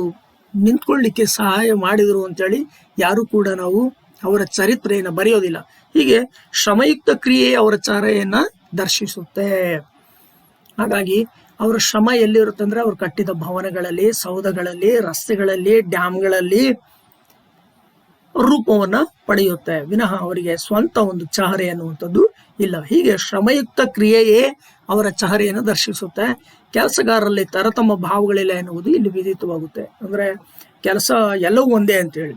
ನಿಂತ್ಕೊಳ್ಳಿಕ್ಕೆ ಸಹಾಯ ಮಾಡಿದರು ಅಂತೇಳಿ ಯಾರು ಕೂಡ ನಾವು ಅವರ ಚರಿತ್ರೆಯನ್ನು ಬರೆಯೋದಿಲ್ಲ. ಹೀಗೆ ಶ್ರಮಯುಕ್ತ ಕ್ರಿಯೆ ಅವರ ಚಾರೆಯನ್ನು ದರ್ಶಿಸುತ್ತೆ. ಹಾಗಾಗಿ ಅವರ ಶ್ರಮ ಎಲ್ಲಿರುತ್ತೆ ಅಂದ್ರೆ ಅವ್ರು ಕಟ್ಟಿದ ಭವನಗಳಲ್ಲಿ, ಸೌಧಗಳಲ್ಲಿ, ರಸ್ತೆಗಳಲ್ಲಿ, ಡ್ಯಾಮ್ಗಳಲ್ಲಿ ರೂಪವನ್ನ ಪಡೆಯುತ್ತೆ. ವಿನಃ ಅವರಿಗೆ ಸ್ವಂತ ಒಂದು ಚಹರೆ ಅನ್ನುವಂಥದ್ದು ಇಲ್ಲ. ಹೀಗೆ ಶ್ರಮಯುಕ್ತ ಕ್ರಿಯೆಯೇ ಅವರ ಚಹರೆಯನ್ನು ದರ್ಶಿಸುತ್ತೆ. ಕೆಲಸಗಾರರಲ್ಲಿ ತರತಮ್ಮ ಭಾವಗಳಿಲ್ಲ ಎನ್ನುವುದು ಇಲ್ಲಿ ವಿದಿತವಾಗುತ್ತೆ ಅಂದ್ರೆ ಕೆಲಸ ಎಲ್ಲವೂ ಒಂದೇ ಅಂತೇಳಿ.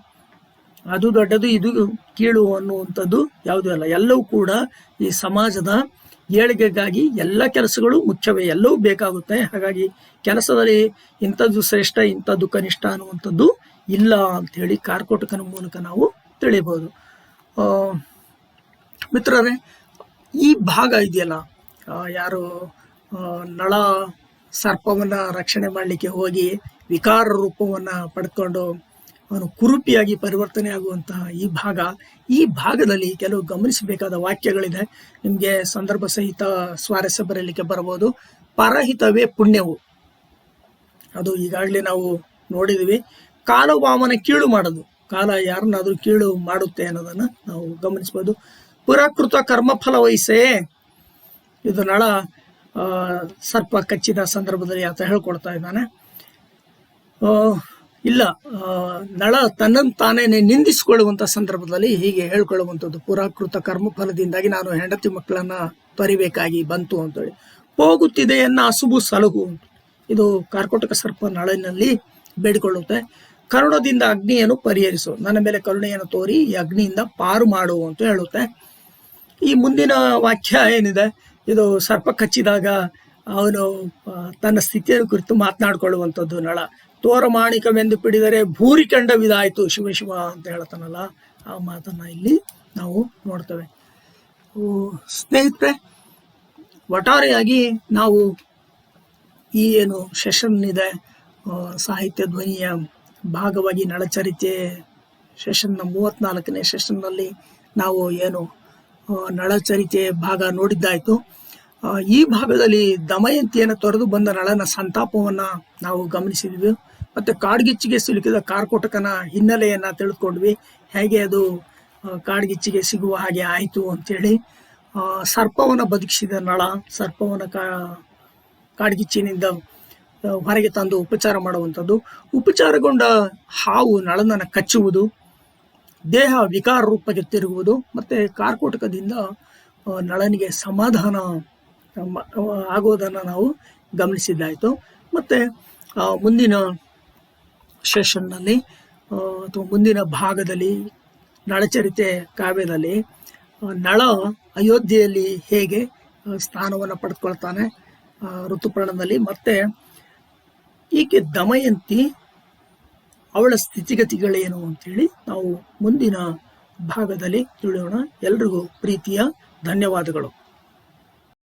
ಅದು ದೊಡ್ಡದು, ಇದು ಕೀಳು ಅನ್ನುವಂಥದ್ದು ಯಾವುದೂ ಅಲ್ಲ. ಎಲ್ಲವೂ ಕೂಡ ಈ ಸಮಾಜದ ಏಳಿಗೆಗಾಗಿ ಎಲ್ಲ ಕೆಲಸಗಳು ಮುಖ್ಯವೇ, ಎಲ್ಲವೂ ಬೇಕಾಗುತ್ತೆ. ಹಾಗಾಗಿ ಕೆಲಸದಲ್ಲಿ ಇಂಥದ್ದು ಶ್ರೇಷ್ಠ, ಇಂಥದ್ದು ಕನಿಷ್ಠ ಅನ್ನುವಂಥದ್ದು ಇಲ್ಲ ಅಂಥೇಳಿ ಕಾರ್ಕೋಟಕನ ಮೂಲಕ ನಾವು ತಿಳಿಬೋದು ಮಿತ್ರರೇ, ಈ ಭಾಗ ಇದೆಯಲ್ಲ ಯಾರು ನಳ ಸರ್ಪವನ್ನ ರಕ್ಷಣೆ ಮಾಡಲಿಕ್ಕೆ ಹೋಗಿ ವಿಕಾರ ರೂಪವನ್ನ ಪಡ್ಕೊಂಡು ಅವನು ಕುರುಪಿಯಾಗಿ ಪರಿವರ್ತನೆ ಆಗುವಂತಹ ಈ ಭಾಗ. ಈ ಭಾಗದಲ್ಲಿ ಕೆಲವು ಗಮನಿಸಬೇಕಾದ ವಾಕ್ಯಗಳಿದೆ. ನಿಮಗೆ ಸಂದರ್ಭ ಸಹಿತ ಸ್ವಾರಸ್ಯ ಬರಲಿಕ್ಕೆ ಬರಬಹುದು ಪರಹಿತವೇ ಪುಣ್ಯವು. ಅದು ಈಗಾಗಲೇ ನಾವು ನೋಡಿದ್ವಿ. ಕಾಲವಾಮನ ಕೀಳು ಮಾಡೋದು. ಕಾಲ ಯಾರನ್ನಾದ್ರೂ ಕೀಳು ಮಾಡುತ್ತೆ ಅನ್ನೋದನ್ನ ನಾವು ಗಮನಿಸಬಹುದು. ಪುರಾಕೃತ ಕರ್ಮಫಲ ವಹಿಸೇ. ಇದು ನಳ ಸರ್ಪ ಕಚ್ಚಿದ ಸಂದರ್ಭದಲ್ಲಿ ಆತ ಹೇಳ್ಕೊಡ್ತಾ ಇದ್ದಾನೆ. ಇಲ್ಲ ನಳ ತನ್ನನ್ನು ತಾನೇ ನಿಂದಿಸಿಕೊಳ್ಳುವಂತ ಸಂದರ್ಭದಲ್ಲಿ ಹೀಗೆ ಹೇಳ್ಕೊಳ್ಳುವಂಥದ್ದು. ಪುರಾಕೃತ ಕರ್ಮಫಲದಿಂದಾಗಿ ನಾನು ಹೆಂಡತಿ ಮಕ್ಕಳನ್ನ ಪರಿಬೇಕಾಗಿ ಬಂತು ಅಂತೇಳಿ. ಹೋಗುತ್ತಿದೆಯನ್ನ ಅಸುಬು ಸಲಹು ಇದು ಕಾರ್ಕೋಟಕ ಸರ್ಪ ನಳನಲ್ಲಿ ಬೇಡಿಕೊಳ್ಳುತ್ತೆ. ಕರುಣದಿಂದ ಅಗ್ನಿಯನ್ನು ಪರಿಹರಿಸು. ನನ್ನ ಮೇಲೆ ಕರುಣೆಯನ್ನು ತೋರಿ ಈ ಅಗ್ನಿಯಿಂದ ಪಾರು ಮಾಡು ಅಂತ ಹೇಳುತ್ತೆ. ಈ ಮುಂದಿನ ವಾಕ್ಯ ಏನಿದೆ? ಇದು ಸರ್ಪ ಕಚ್ಚಿದಾಗ ಅವನು ತನ್ನ ಸ್ಥಿತಿಯನ್ನು ಕುರಿತು ಮಾತನಾಡ್ಕೊಳ್ಳುವಂಥದ್ದು ನಳ. ತೋರಮಾಣಿಕವೆಂದು ಪಿಡಿದರೆ ಭೂರಿ ಕಂಡವಿದಾಯಿತು ಶಿವ ಶಿವ ಅಂತ ಹೇಳ್ತಾನಲ್ಲ, ಆ ಮಾತನ್ನ ಇಲ್ಲಿ ನಾವು ನೋಡ್ತೇವೆ. ಸ್ನೇಹಿತರೆ, ಒಟ್ಟಾರೆಯಾಗಿ ನಾವು ಈ ಏನು ಸೆಷನ್ ಇದೆ ಸಾಹಿತ್ಯ ಧ್ವನಿಯ ಭಾಗವಾಗಿ ನಳಚರಿತೆ ಸೆಷನ್ನ ಮೂವತ್ನಾಲ್ಕನೇ ಸೆಷನ್ನಲ್ಲಿ ನಾವು ಏನು ನಳಚರಿತೆ ಭಾಗ ನೋಡಿದ್ದಾಯಿತು. ಈ ಭಾಗದಲ್ಲಿ ದಮಯಂತಿಯನ್ನು ತೊರೆದು ಬಂದ ನಳನ ಸಂತಾಪವನ್ನ ನಾವು ಗಮನಿಸಿದ್ವಿ. ಮತ್ತೆ ಕಾಡ್ಗಿಚ್ಚಿಗೆ ಸಿಲುಕಿದ ಕಾರ್ಕೋಟಕನ ಹಿನ್ನೆಲೆಯನ್ನ ತಿಳಿದುಕೊಂಡ್ವಿ. ಹೇಗೆ ಅದು ಕಾಡ್ಗಿಚ್ಚಿಗೆ ಸಿಗುವ ಹಾಗೆ ಆಯಿತು ಅಂತೇಳಿ. ಸರ್ಪವನ್ನ ಬದುಕಿಸಿದ ನಳ ಸರ್ಪವನ್ನ ಕಾ, ಕಾಡ್ಗಿಚ್ಚಿನಿಂದ ಹೊರಗೆ ತಂದು ಉಪಚಾರ ಮಾಡುವಂಥದ್ದು. ಉಪಚಾರಗೊಂಡ ಹಾವು ನಳನನ್ನು ಕಚ್ಚುವುದು, ದೇಹ ವಿಕಾರ ರೂಪಕ್ಕೆ ತಿರುಗುವುದು, ಮತ್ತೆ ಕಾರ್ಕೋಟಕದಿಂದ ನಳನಿಗೆ ಸಮಾಧಾನ ಆಗೋದನ್ನು ನಾವು ಗಮನಿಸಿದ್ದಾಯಿತು. ಮತ್ತು ಮುಂದಿನ ಸೆಷನ್ನಲ್ಲಿ ಅಥವಾ ಮುಂದಿನ ಭಾಗದಲ್ಲಿ, ನಳಚರಿತೆ ಕಾವ್ಯದಲ್ಲಿ ನಳ ಅಯೋಧ್ಯೆಯಲ್ಲಿ ಹೇಗೆ ಸ್ಥಾನವನ್ನು ಪಡೆದುಕೊಳ್ತಾನೆ ಋತುಪರ್ಣದಲ್ಲಿ ಮತ್ತೆ, ಈಕೆ ದಮಯಂತಿ ಅವಳ ಸ್ಥಿತಿಗತಿಗಳೇನು ಅಂತೇಳಿ ನಾವು ಮುಂದಿನ ಭಾಗದಲ್ಲಿ ತಿಳಿಯೋಣ. ಎಲ್ರಿಗೂ ಪ್ರೀತಿಯ ಧನ್ಯವಾದಗಳು.